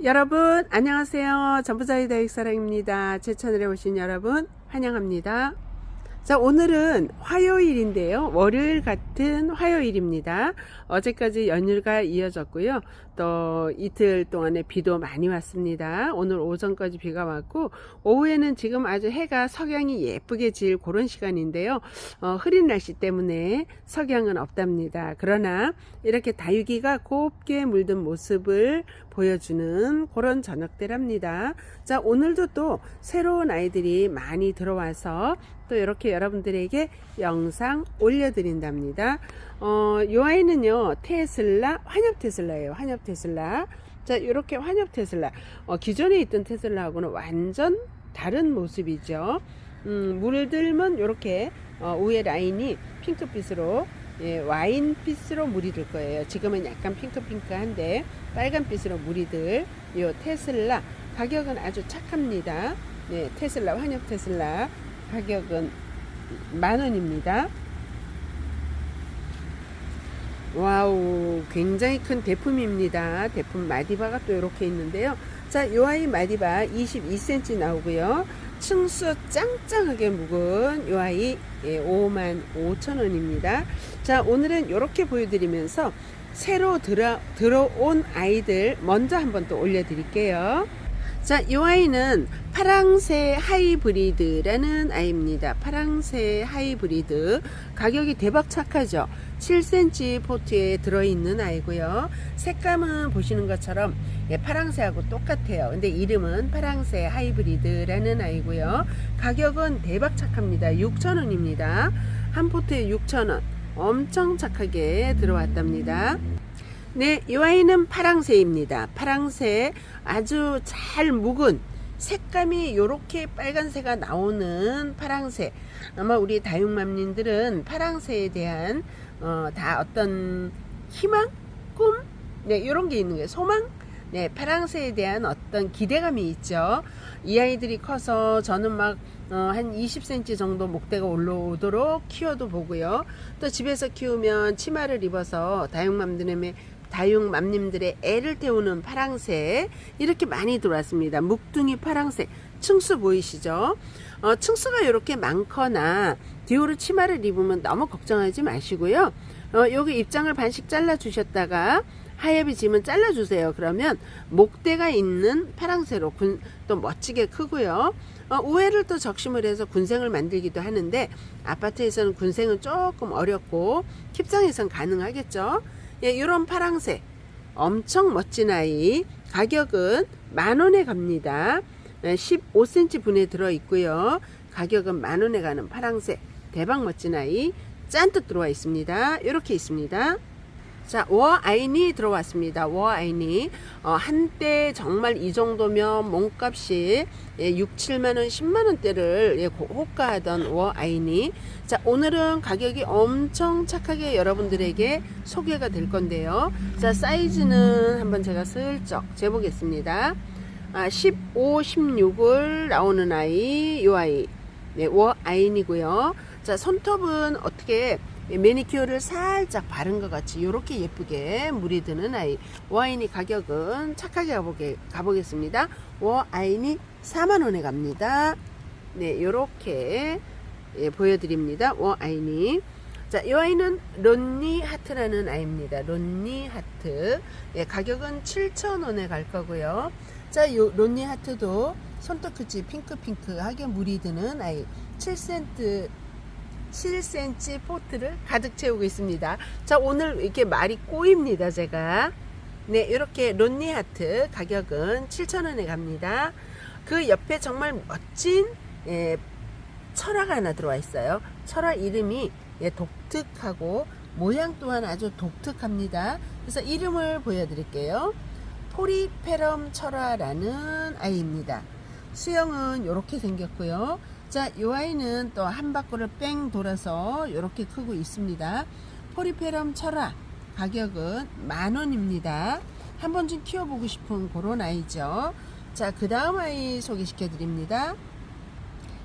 여러분 안녕하세요. 전부자의 다육사랑입니다. 제 채널에 오신 여러분 환영합니다. 자 오늘은 화요일인데요. 월요일 같은 화요일입니다. 어제까지 연휴가 이어졌고요. 또 이틀 동안에 비도 많이 왔습니다. 오늘 오전까지 비가 왔고 오후에는 지금 아주 해가 석양이 예쁘게 질 그런 시간인데요. 어, 흐린 날씨 때문에 석양은 없답니다. 그러나 이렇게 다육이가 곱게 물든 모습을 보여주는 그런 저녁 때랍니다. 자, 오늘도 또 새로운 아이들이 많이 들어와서 또 이렇게 여러분들에게 영상 올려드린답니다. 어, 이 아이는요, 테슬라, 환엽 테슬라예요. 환엽 테슬라. 자, 이렇게 환엽 테슬라. 어, 기존에 있던 테슬라하고는 완전 다른 모습이죠. 음, 물들면 이렇게 어, 위에 라인이 핑크빛으로 예, 와인빛으로 물이 들 거예요. 지금은 약간 핑크핑크한데 빨간빛으로 물이 들이 테슬라 가격은 아주 착합니다. 네, 테슬라 환엽 테슬라 가격은 만 원입니다. 와우, 굉장히 큰 대품입니다. 대품 마디바가 또 이렇게 있는데요. 자, 요 아이 마디바 22cm 나오고요. 층수 짱짱하게 묵은 요 아이 5만 5천 원입니다. 자, 오늘은 이렇게 보여드리면서 새로 들어, 들어온 아이들 먼저 한번 또 올려드릴게요. 자, 이 아이는 파랑새 하이브리드라는 아이입니다. 파랑새 하이브리드. 가격이 대박 착하죠? 7cm 포트에 들어있는 아이고요. 색감은 보시는 것처럼 예, 파랑새하고 똑같아요. 근데 이름은 파랑새 하이브리드라는 아이고요. 가격은 대박 착합니다. 6,000원입니다. 한 포트에 6,000원. 엄청 착하게 들어왔답니다. 네, 이 아이는 파랑새입니다. 파랑새 아주 잘 묵은 색감이 이렇게 빨간새가 나오는 파랑새. 아마 우리 다육맘님들은 파랑새에 대한 어, 다 어떤 희망, 꿈, 네 이런 게 있는 거예요. 소망. 네, 파랑새에 대한 어떤 기대감이 있죠. 이 아이들이 커서 저는 막, 어, 한 20cm 정도 목대가 올라오도록 키워도 보고요. 또 집에서 키우면 치마를 입어서 다육맘들의 다육맘님들의 애를 태우는 파랑새 이렇게 많이 들어왔습니다. 묵둥이 파랑새 층수 보이시죠? 어, 층수가 이렇게 많거나 디오르 치마를 입으면 너무 걱정하지 마시고요. 어, 여기 입장을 반씩 잘라 주셨다가 하엽이 지면 잘라주세요. 그러면 목대가 있는 파랑새로 군, 또 멋지게 크고요. 어, 우회를 또 적심을 해서 군생을 만들기도 하는데 아파트에서는 군생은 조금 어렵고 킵장에선 가능하겠죠. 예, 이런 파랑새 엄청 멋진 아이 가격은 만 원에 갑니다. 15cm 분에 들어 있고요. 가격은 만 원에 가는 파랑새 대박 멋진 아이 짠뜩 들어와 있습니다. 이렇게 있습니다. 자, 워아인이 들어왔습니다. 워아인이 어, 한때 정말 이 정도면 몸값이 예, 6, 7만 원, 10만 원대를 예, 고- 호가하던 워아인이 자, 오늘은 가격이 엄청 착하게 여러분들에게 소개가 될 건데요. 자, 사이즈는 한번 제가 슬쩍 재보겠습니다. 아, 15, 16을 나오는 아이, 요 아이. 네, 워아인이고요. 자, 손톱은 어떻게 매니큐어를 살짝 바른 것 같이 이렇게 예쁘게 물이 드는 아이 워아인이 가격은 착하게 가보게, 가보겠습니다 워아인이 4만원에 갑니다 네 요렇게 예, 보여드립니다 워아인이 자, 이 아이는 론니 하트라는 아이입니다. 론니 하트. 예, 가격은 7,000원에 갈 거고요. 자, 요 론니 하트도 손톱 끝이 핑크핑크하게 물이 드는 아이. 7센트 7cm 포트를 가득 채우고 있습니다. 자, 오늘 이렇게 말이 꼬입니다, 제가. 네, 이렇게 론니 하트 가격은 7,000원에 갑니다. 그 옆에 정말 멋진 예, 철화가 하나 들어와 있어요. 철화 이름이 예, 독특하고 모양 또한 아주 독특합니다. 그래서 이름을 보여드릴게요. 포리페럼 철화라는 아이입니다. 수영은 이렇게 생겼고요. 자, 이 아이는 또 한 바퀴를 뺑 돌아서 이렇게 크고 있습니다. 포리페럼 철화 가격은 만 원입니다. 한 번쯤 키워보고 싶은 그런 아이죠. 자, 그 다음 아이 소개시켜 드립니다.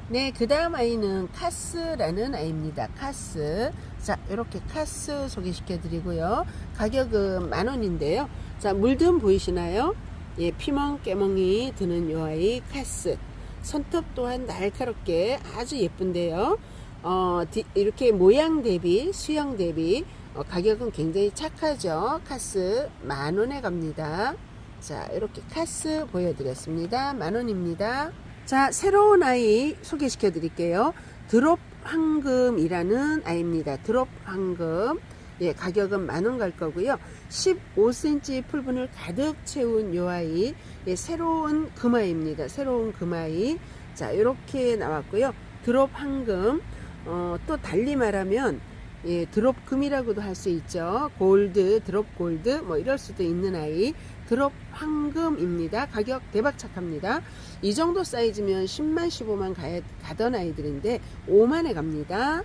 네, 그 다음 아이는 카스라는 아이입니다. 카스. 자, 이렇게 카스 소개시켜 드리고요. 가격은 만 원인데요. 자, 물든 보이시나요? 예, 피멍 깨멍이 드는 요 아이 카스. 손톱 또한 날카롭게 아주 예쁜데요. 어, 디- 이렇게 모양 대비, 수영 대비 어, 가격은 굉장히 착하죠. 카스 만 원에 갑니다. 자, 이렇게 카스 보여드렸습니다. 만 원입니다. 자, 새로운 아이 소개시켜 드릴게요. 드롭 황금이라는 아이입니다. 드롭 황금. 예, 가격은 만원 갈 거고요. 15cm 풀분을 가득 채운 요 아이. 예, 새로운 금아이입니다. 새로운 금아이. 자, 이렇게 나왔고요. 드롭 황금. 어, 또 달리 말하면 예, 드롭 금이라고도 할 수 있죠. 골드, 드롭 골드, 뭐 이럴 수도 있는 아이. 드롭 황금입니다. 가격 대박 착합니다. 이 정도 사이즈면 10만, 15만 가, 가던 아이들인데 5만에 갑니다.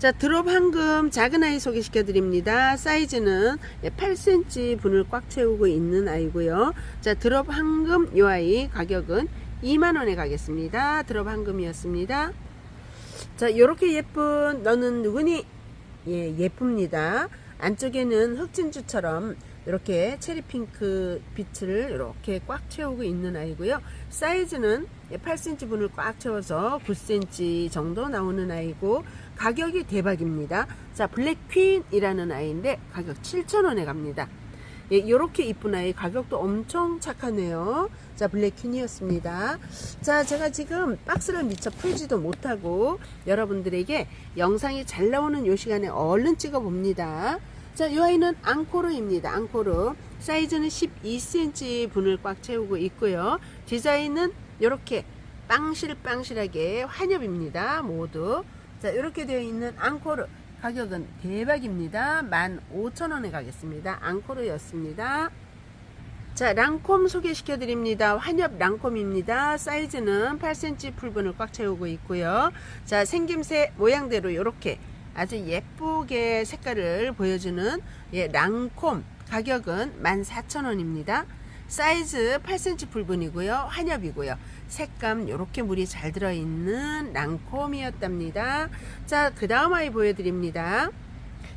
자, 드롭 황금 작은 아이 소개시켜 드립니다. 사이즈는 8cm 분을 꽉 채우고 있는 아이고요. 자, 드롭 황금 요 아이 가격은 2만 원에 가겠습니다. 드롭 황금이었습니다. 자, 요렇게 예쁜 너는 누구니? 예, 예쁩니다. 안쪽에는 흑진주처럼 이렇게 체리핑크 빛을 이렇게 꽉 채우고 있는 아이고요. 사이즈는 8cm 분을 꽉 채워서 9cm 정도 나오는 아이고 가격이 대박입니다. 자, 블랙퀸이라는 아이인데 가격 7,000원에 갑니다. 예, 이렇게 이쁜 아이 가격도 엄청 착하네요. 자, 블랙퀸이었습니다. 자, 제가 지금 박스를 미처 풀지도 못하고 여러분들에게 영상이 잘 나오는 요 시간에 얼른 찍어 봅니다. 자, 이 아이는 앙코르입니다. 앙코르. 사이즈는 12cm 분을 꽉 채우고 있고요. 디자인은 이렇게 빵실빵실하게 환엽입니다. 모두. 자, 이렇게 되어 있는 앙코르. 가격은 대박입니다. 15,000원에 가겠습니다. 앙코르였습니다. 자, 랑콤 소개시켜 드립니다. 환엽 랑콤입니다. 사이즈는 8cm 풀분을 꽉 채우고 있고요. 자, 생김새 모양대로 이렇게 아주 예쁘게 색깔을 보여주는 예, 랑콤 가격은 14,000원입니다. 사이즈 8cm 풀분이고요. 환엽이고요. 색감 이렇게 물이 잘 들어있는 랑콤이었답니다. 자, 그 다음 아이 보여드립니다.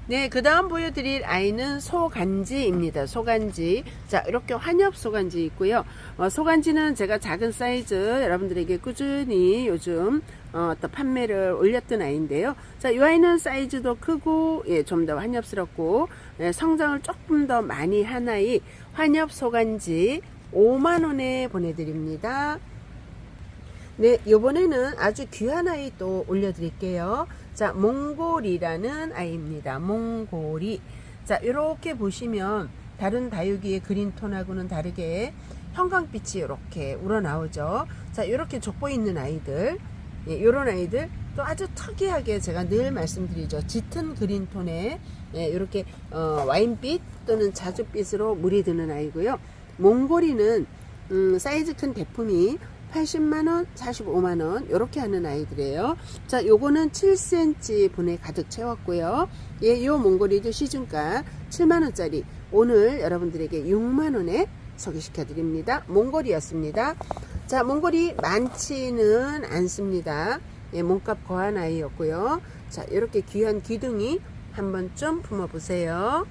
네, 그 다음 보여드릴 아이는 소간지입니다. 소간지. 자, 이렇게 환엽 소간지 있고요. 어, 소간지는 제가 작은 사이즈 여러분들에게 꾸준히 요즘 어, 또 판매를 올렸던 아이인데요. 자, 이 아이는 사이즈도 크고, 예, 좀 더 환엽스럽고, 예, 성장을 조금 더 많이 한 아이, 환엽 소간지 5만원에 보내드립니다. 네, 요번에는 아주 귀한 아이 또 올려드릴게요. 자, 몽골이라는 아이입니다. 몽골이. 자, 이렇게 보시면 다른 다육이의 그린톤하고는 다르게 형광빛이 이렇게 우러나오죠. 자, 이렇게 족보 있는 아이들. 예, 요런 아이들 또 아주 특이하게 제가 늘 말씀드리죠. 짙은 그린톤에 예, 이렇게 어, 와인빛 또는 자주빛으로 물이 드는 아이고요. 몽골이는 음, 사이즈 큰 대품이 80만원, 45만원, 이렇게 하는 아이들이에요. 자, 요거는 7cm 분에 가득 채웠고요. 예, 요 몽골이도 시중가 7만원짜리 오늘 여러분들에게 6만원에 소개시켜 드립니다. 몽골이었습니다. 자, 몽골이 많지는 않습니다. 예, 몸값 거한 아이였고요. 자, 이렇게 귀한 기둥이 한 번쯤 품어보세요.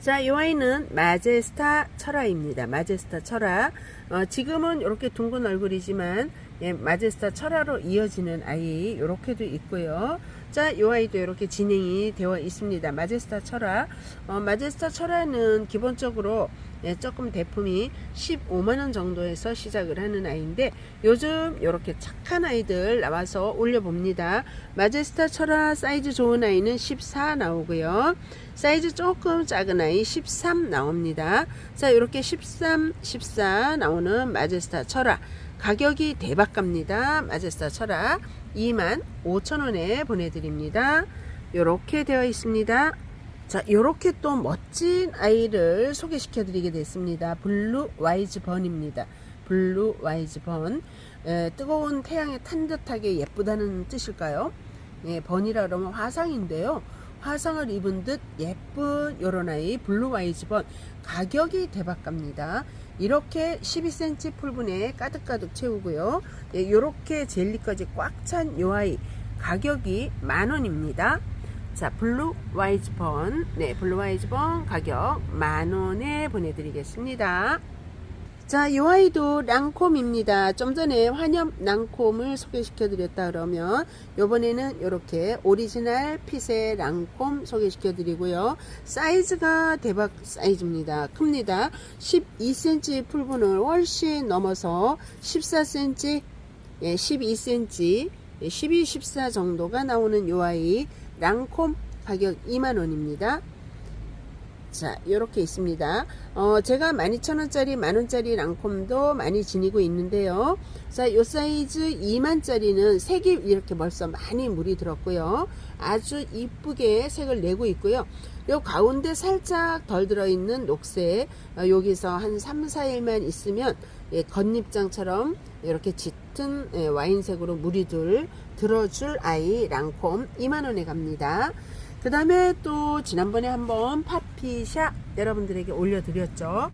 자, 이 아이는 마제스타 철화입니다. 마제스타 철화. 어, 지금은 이렇게 둥근 얼굴이지만 예, 마제스타 철화로 이어지는 아이 이렇게도 있고요. 자, 이 아이도 이렇게 진행이 되어 있습니다. 마제스타 철화. 어, 마제스타 철화는 기본적으로 예, 조금 대품이 15만원 정도에서 시작을 하는 아이인데 요즘 이렇게 착한 아이들 나와서 올려봅니다. 마제스타 철화 사이즈 좋은 아이는 14 나오고요. 사이즈 조금 작은 아이 13 나옵니다. 자, 이렇게 13, 14 나오는 마제스타 철화. 가격이 대박 갑니다. 마제스타 철화 2만 5천원에 보내드립니다. 이렇게 되어 있습니다. 자, 요렇게 또 멋진 아이를 소개시켜 드리게 됐습니다. 블루 와이즈 번입니다. 블루 와이즈 번. 에, 뜨거운 태양에 탄 듯하게 예쁘다는 뜻일까요? 예, 번이라 그러면 화상인데요. 화상을 입은 듯 예쁜 요런 아이 블루 와이즈 번. 가격이 대박 갑니다. 이렇게 12cm 풀분에 가득가득 채우고요. 예, 요렇게 젤리까지 꽉 찬 요 아이. 가격이 만원입니다. 자, 블루 와이즈 번. 네, 블루 와이즈 번 가격 만원에 보내드리겠습니다. 자, 이 아이도 랑콤입니다. 좀 전에 환염 랑콤을 소개시켜 드렸다 그러면 요번에는 이렇게 오리지널 핏의 랑콤 소개시켜 드리고요. 사이즈가 대박 사이즈입니다. 큽니다. 12cm 풀분을 훨씬 넘어서 14cm, 예, 12cm, 예, 12, 14 정도가 나오는 요 아이 랑콤 가격 2만원입니다. 자, 이렇게 있습니다. 어, 제가 12,000원짜리, 만원짜리 랑콤도 많이 지니고 있는데요. 자, 요 사이즈 2만짜리는 색이 이렇게 벌써 많이 물이 들었고요. 아주 이쁘게 색을 내고 있고요. 요 가운데 살짝 덜 들어있는 녹색, 어, 여기서 한 3, 4일만 있으면 예, 겉잎장처럼 이렇게 짙은 예, 와인색으로 물이 들, 들어줄 아이 랑콤 2만원에 갑니다. 그 다음에 또 지난번에 한번 파피샤 여러분들에게 올려드렸죠.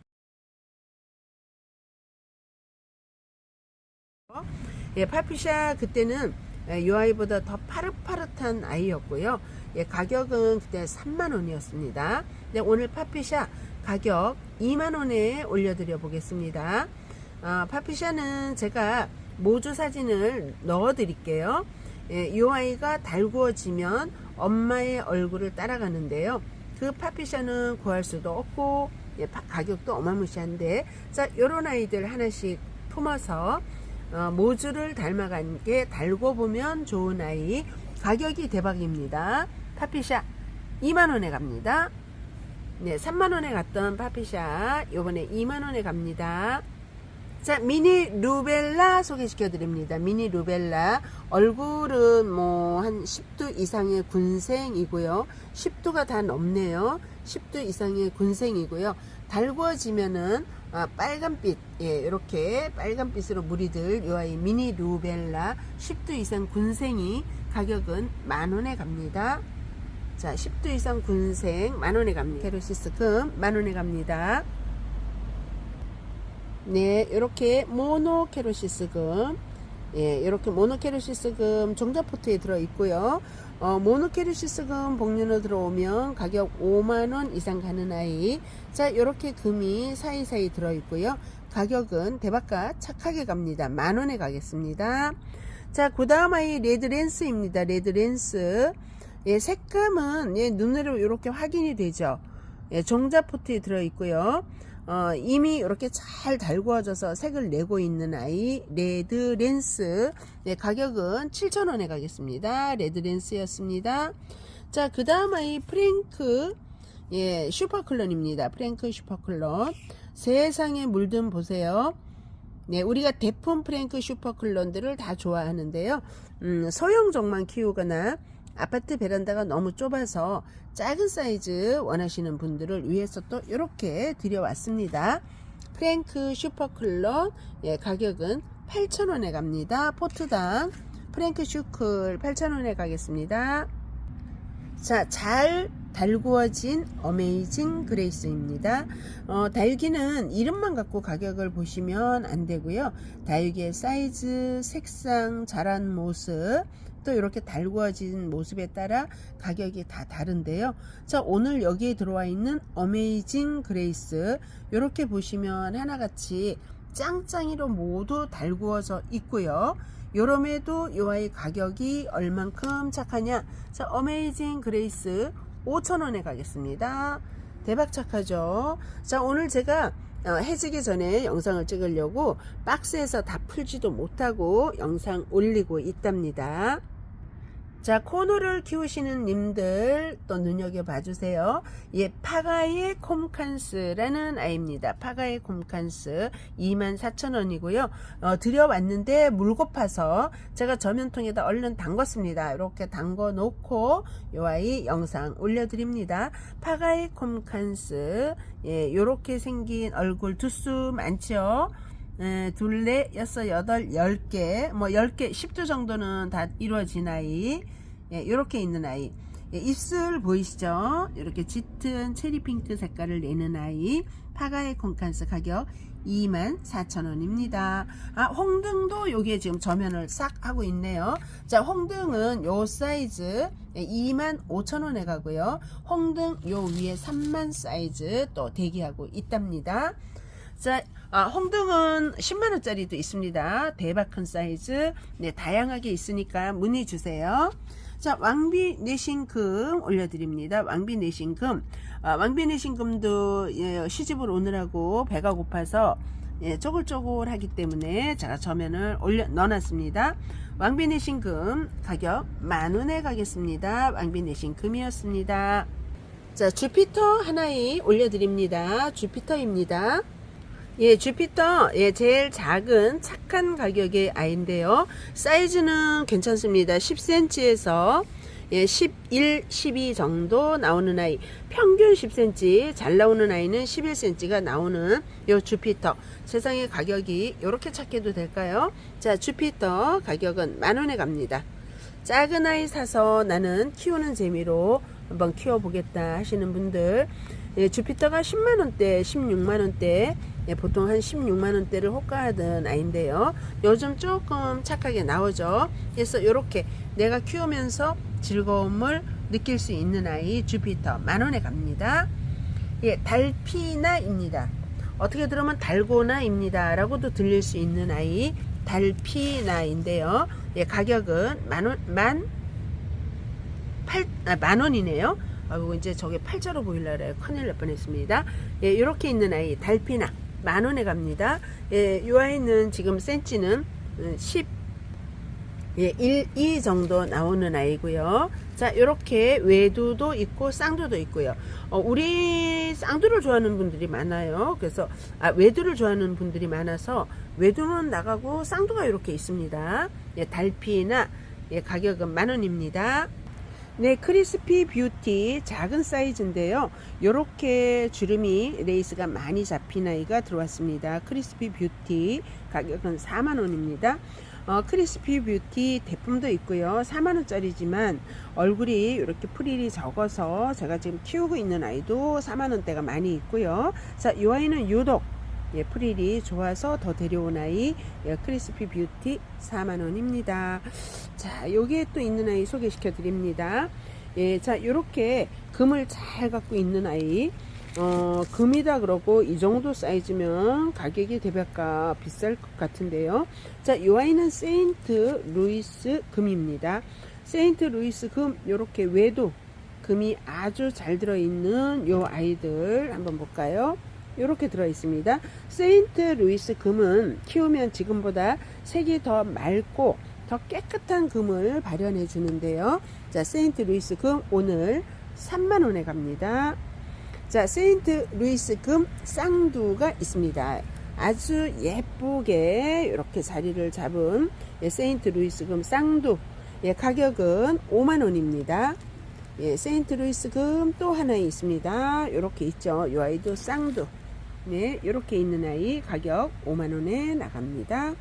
예, 파피샤 그때는 예, 이 아이보다 더 파릇파릇한 아이였고요. 예, 가격은 그때 3만원이었습니다. 네, 오늘 파피샤 가격 2만원에 올려드려 보겠습니다. 아, 파피샤는 제가 모주 사진을 넣어 드릴게요. 예, 이 아이가 달구어지면 엄마의 얼굴을 따라가는데요. 그 파피샤는 구할 수도 없고 예, 파- 가격도 어마무시한데 자 요런 아이들 하나씩 품어서 어, 모주를 닮아간 게 달고 보면 좋은 아이 가격이 대박입니다. 파피샤 2만원에 갑니다. 네, 3만원에 갔던 파피샤 요번에 2만원에 갑니다. 자, 미니 루벨라 소개시켜 드립니다. 미니 루벨라. 얼굴은 뭐 한 10도 이상의 군생이고요. 10도가 다 넘네요. 10도 이상의 군생이고요. 달구어지면은 아, 빨간빛, 예, 이렇게 빨간빛으로 물이 들이 아이 미니 루벨라 10도 이상 군생이 가격은 만 원에 갑니다. 자, 10도 이상 군생 만 원에 갑니다. 케로시스 금 만 원에 갑니다. 네, 이렇게 모노케로시스금, 예, 이렇게 모노케로시스금 종자포트에 들어 있고요. 어, 모노케로시스금 복륜으로 들어오면 가격 5만 원 이상 가는 아이. 자, 이렇게 금이 사이사이 들어 있고요. 가격은 대박가 착하게 갑니다. 만 원에 가겠습니다. 자, 그 다음 아이 레드랜스입니다. 레드랜스. 예, 색감은 예, 눈으로 이렇게 확인이 되죠. 예, 종자포트에 들어 있고요. 어, 이미 이렇게 잘 달구어져서 색을 내고 있는 아이 레드 랜스 네, 가격은 7,000원에 가겠습니다. 레드 랜스였습니다. 자, 그 다음 아이 프랭크 예, 슈퍼클론입니다. 프랭크 슈퍼클론 세상에 물든 보세요. 네, 우리가 대품 프랭크 슈퍼클론들을 다 좋아하는데요. 음, 소형종만 키우거나 아파트 베란다가 너무 좁아서 작은 사이즈 원하시는 분들을 위해서 또 이렇게 드려왔습니다. 프랭크 슈퍼클론 예, 가격은 8,000원에 갑니다. 포트당 프랭크 슈클 8,000원에 가겠습니다. 자, 잘 달구어진 어메이징 그레이스입니다. 어, 다육이는 이름만 갖고 가격을 보시면 안 되고요. 다육이의 사이즈, 색상, 자란 모습, 또 이렇게 달구어진 모습에 따라 가격이 다 다른데요. 자, 오늘 여기에 들어와 있는 어메이징 그레이스, 이렇게 보시면 하나같이 짱짱이로 모두 달구어져 있고요. 요럼에도 이 아이 가격이 얼만큼 착하냐? 자, 어메이징 그레이스 5,000원에 가겠습니다. 대박 착하죠? 자, 오늘 제가 어, 해지기 전에 영상을 찍으려고 박스에서 다 풀지도 못하고 영상 올리고 있답니다. 자, 코너를 키우시는 님들 또 눈여겨봐 주세요. 예, 파가의 콤칸스라는 아이입니다. 파가의 콤칸스 24,000원이고요. 어, 들여왔는데 물 고파서 제가 저면통에다 얼른 담궜습니다. 이렇게 담궈 놓고 요 아이 영상 올려드립니다. 파가의 콤칸스 예, 요렇게 생긴 얼굴 두수 많죠? 에, 둘, 넷, 여섯, 여덟, 열 개, 뭐, 열 개, 10두 정도는 다 이루어진 아이. 예, 요렇게 있는 아이. 예, 입술 보이시죠? 이렇게 짙은 체리 핑크 색깔을 내는 아이. 파가의 콩칸스 가격 24,000원입니다. 아, 홍등도 요게 지금 저면을 싹 하고 있네요. 자, 홍등은 요 사이즈 25,000원에 가고요. 홍등 요 위에 3만 사이즈 또 대기하고 있답니다. 자, 아, 홍등은 10만원짜리도 있습니다. 대박 큰 사이즈. 네, 다양하게 있으니까 문의 주세요. 자, 왕비 내신금 올려드립니다. 왕비 내신금. 아, 왕비 내신금도 예, 시집을 오느라고 배가 고파서 예, 쪼글쪼글 하기 때문에 제가 저면을 올려 넣어놨습니다. 왕비 내신금 가격 만원에 가겠습니다. 왕비 내신금이었습니다. 자, 주피터 하나에 올려드립니다. 주피터입니다. 예, 주피터, 예, 제일 작은 착한 가격의 아이인데요. 사이즈는 괜찮습니다. 10cm에서 예, 11, 12 정도 나오는 아이. 평균 10cm, 잘 나오는 아이는 11cm가 나오는 요 주피터. 세상에 가격이 이렇게 착해도 될까요? 자, 주피터 가격은 만 원에 갑니다. 작은 아이 사서 나는 키우는 재미로 한번 키워보겠다 하시는 분들. 예, 주피터가 10만원대 16만원대 예, 보통 한 16만원대를 호가하던 아이인데요. 요즘 조금 착하게 나오죠. 그래서 이렇게 내가 키우면서 즐거움을 느낄 수 있는 아이 주피터 만원에 갑니다. 예, 달피나입니다. 어떻게 들으면 달고나입니다 라고도 들릴 수 있는 아이 달피나인데요. 예, 가격은 만원 만 8, 아, 만 원이네요. 아이고, 이제 저게 팔자로 보일라 그래요. 큰일 날 뻔했습니다. 예, 이렇게 있는 아이, 달피나. 만 원에 갑니다. 예, 이 아이는 지금 센치는 10, 예, 1, 2 정도 나오는 아이고요. 자, 이렇게 외두도 있고 쌍두도 있고요. 어, 우리 쌍두를 좋아하는 분들이 많아요. 그래서 아, 외두를 좋아하는 분들이 많아서 외두는 나가고 쌍두가 이렇게 있습니다. 예, 달피나 예, 가격은 만 원입니다. 네, 크리스피 뷰티 작은 사이즈인데요. 이렇게 주름이 레이스가 많이 잡힌 아이가 들어왔습니다. 크리스피 뷰티 가격은 4만원입니다. 어, 크리스피 뷰티 대품도 있고요. 4만원짜리지만 얼굴이 이렇게 프릴이 적어서 제가 지금 키우고 있는 아이도 4만원대가 많이 있고요. 자, 이 아이는 유독 예, 프릴이 좋아서 더 데려온 아이 예, 크리스피 뷰티 4만원입니다. 자, 여기에 또 있는 아이 소개시켜 드립니다. 예, 자, 요렇게 금을 잘 갖고 있는 아이. 어, 금이다 그러고 이 정도 사이즈면 가격이 대백가 비쌀 것 같은데요. 자, 요 아이는 세인트 루이스 금입니다. 세인트 루이스 금 요렇게 외도 금이 아주 잘 들어있는 요 아이들 한번 볼까요? 이렇게 들어 있습니다. 세인트 루이스 금은 키우면 지금보다 색이 더 맑고 더 깨끗한 금을 발현해 주는데요. 자, 세인트 루이스 금 오늘 3만 원에 갑니다. 자, 세인트 루이스 금 쌍두가 있습니다. 아주 예쁘게 이렇게 자리를 잡은 예, 세인트 루이스 금 쌍두 예, 가격은 5만 원입니다. 예, 세인트 루이스 금 또 하나 있습니다. 이렇게 있죠. 이 아이도 쌍두. 네, 이렇게 있는 아이 가격 5만 원에 나갑니다.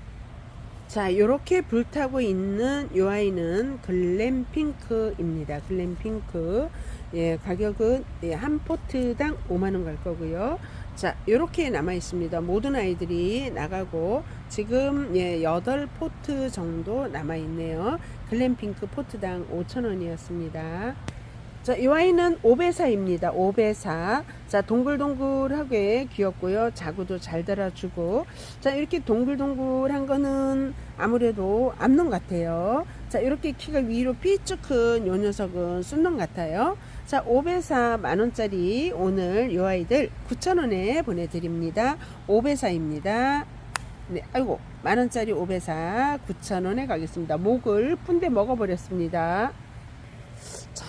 자, 이렇게 불타고 있는 이 아이는 글램핑크입니다. 글램핑크. 예, 가격은 예, 한 포트당 5만 원 갈 거고요. 자, 이렇게 남아 있습니다. 모든 아이들이 나가고 지금 예, 8포트 정도 남아 있네요. 글램핑크 포트당 5천 원이었습니다. 자, 이 아이는 오베사입니다. 오베사. 자, 동글동글하게 귀엽고요. 자구도 잘 달아주고. 자, 이렇게 동글동글한 거는 아무래도 암놈 같아요. 자, 이렇게 키가 위로 삐쭉 큰 요 녀석은 순놈 같아요. 자, 오베사 만원짜리 오늘 이 아이들 9천원에 보내드립니다. 오베사입니다. 네, 아이고, 만원짜리 오베사 9천원에 가겠습니다. 목을 푼데 먹어버렸습니다.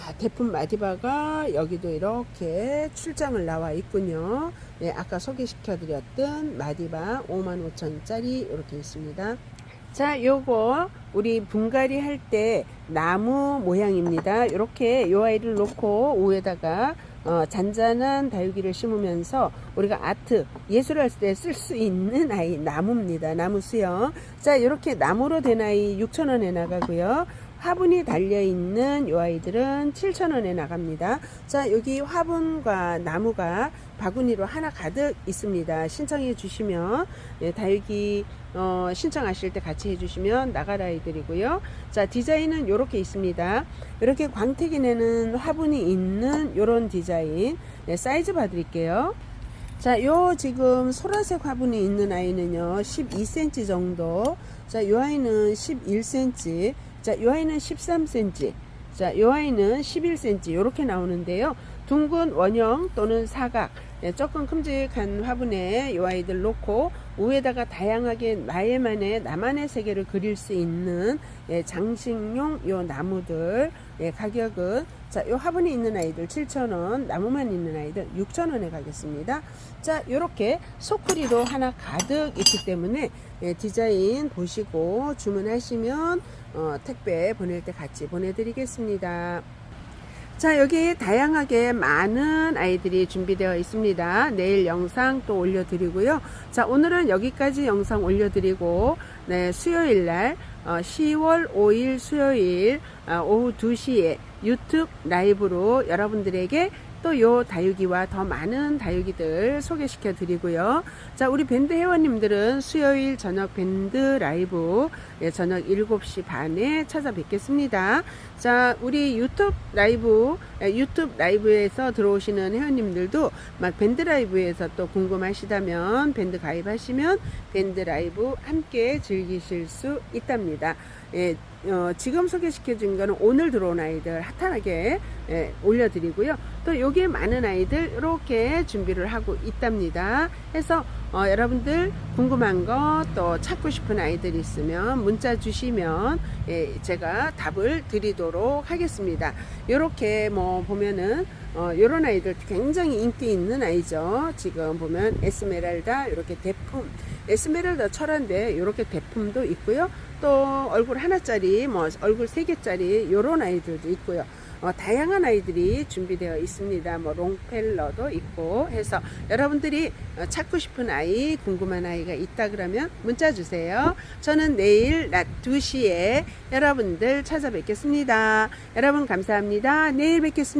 자, 대품 마디바가 여기도 이렇게 출장을 나와 있군요. 네, 아까 소개시켜 드렸던 마디바 55,000원짜리 이렇게 있습니다. 자, 요거 우리 분갈이 할 때 나무 모양입니다. 이렇게 요 아이를 놓고 위에다가 어, 잔잔한 다육이를 심으면서 우리가 아트 예술할 때 쓸 수 있는 아이 나무입니다. 나무 수영. 자, 이렇게 나무로 된 아이 6,000원에 나가고요. 화분이 달려있는 이 아이들은 7,000원에 나갑니다. 자, 여기 화분과 나무가 바구니로 하나 가득 있습니다. 신청해 주시면, 예, 다육이, 어, 신청하실 때 같이 해주시면 나갈 아이들이고요. 자, 디자인은 이렇게 있습니다. 이렇게 광택이 내는 화분이 있는 이런 디자인, 네, 사이즈 봐드릴게요. 자, 요 지금 소라색 화분이 있는 아이는요, 12cm 정도. 자, 요 아이는 11cm. 자, 요 아이는 13cm. 자, 요 아이는 11cm. 요렇게 나오는데요. 둥근 원형 또는 사각. 예, 조금 큼직한 화분에 요 아이들 놓고 위에다가 다양하게 나의만의 나만의 세계를 그릴 수 있는 예, 장식용 요 나무들 예, 가격은 자, 요 화분이 있는 아이들 7,000원, 나무만 있는 아이들 6,000원에 가겠습니다. 자, 요렇게 소쿠리도 하나 가득 있기 때문에 예, 디자인 보시고 주문하시면 어, 택배 보낼 때 같이 보내드리겠습니다. 자, 여기 다양하게 많은 아이들이 준비되어 있습니다. 내일 영상 또 올려드리고요. 자, 오늘은 여기까지 영상 올려드리고, 네, 수요일 날, 어, 10월 5일 수요일, 어, 오후 2시에 유튜브 라이브로 여러분들에게 또 요 다육이와 더 많은 다육이들 소개시켜 드리고요. 자, 우리 밴드 회원님들은 수요일 저녁 밴드 라이브 예, 저녁 7시 반에 찾아뵙겠습니다. 자, 우리 유튜브 라이브, 예, 유튜브 라이브에서 들어오시는 회원님들도 막 밴드 라이브에서 또 궁금하시다면 밴드 가입하시면 밴드 라이브 함께 즐기실 수 있답니다. 예, 어, 지금 소개시켜 준 거는 오늘 들어온 아이들 핫하게 예, 올려드리고요. 또 여기에 많은 아이들 이렇게 준비를 하고 있답니다. 해서 어, 여러분들 궁금한 거 또 찾고 싶은 아이들 있으면 문자 주시면 예, 제가 답을 드리도록 하겠습니다. 이렇게 뭐 보면은 어, 요런 아이들 굉장히 인기 있는 아이죠. 지금 보면 에스메랄다 이렇게 대품 에스메랄다 철화인데 이렇게 대품도 있고요. 또 얼굴 하나짜리 뭐 얼굴 세 개짜리 요런 아이들도 있고요. 어, 다양한 아이들이 준비되어 있습니다. 뭐 롱펠러도 있고 해서 여러분들이 어, 찾고 싶은 아이, 궁금한 아이가 있다 그러면 문자 주세요. 저는 내일 낮 2시에 여러분들 찾아뵙겠습니다. 여러분 감사합니다. 내일 뵙겠습니다.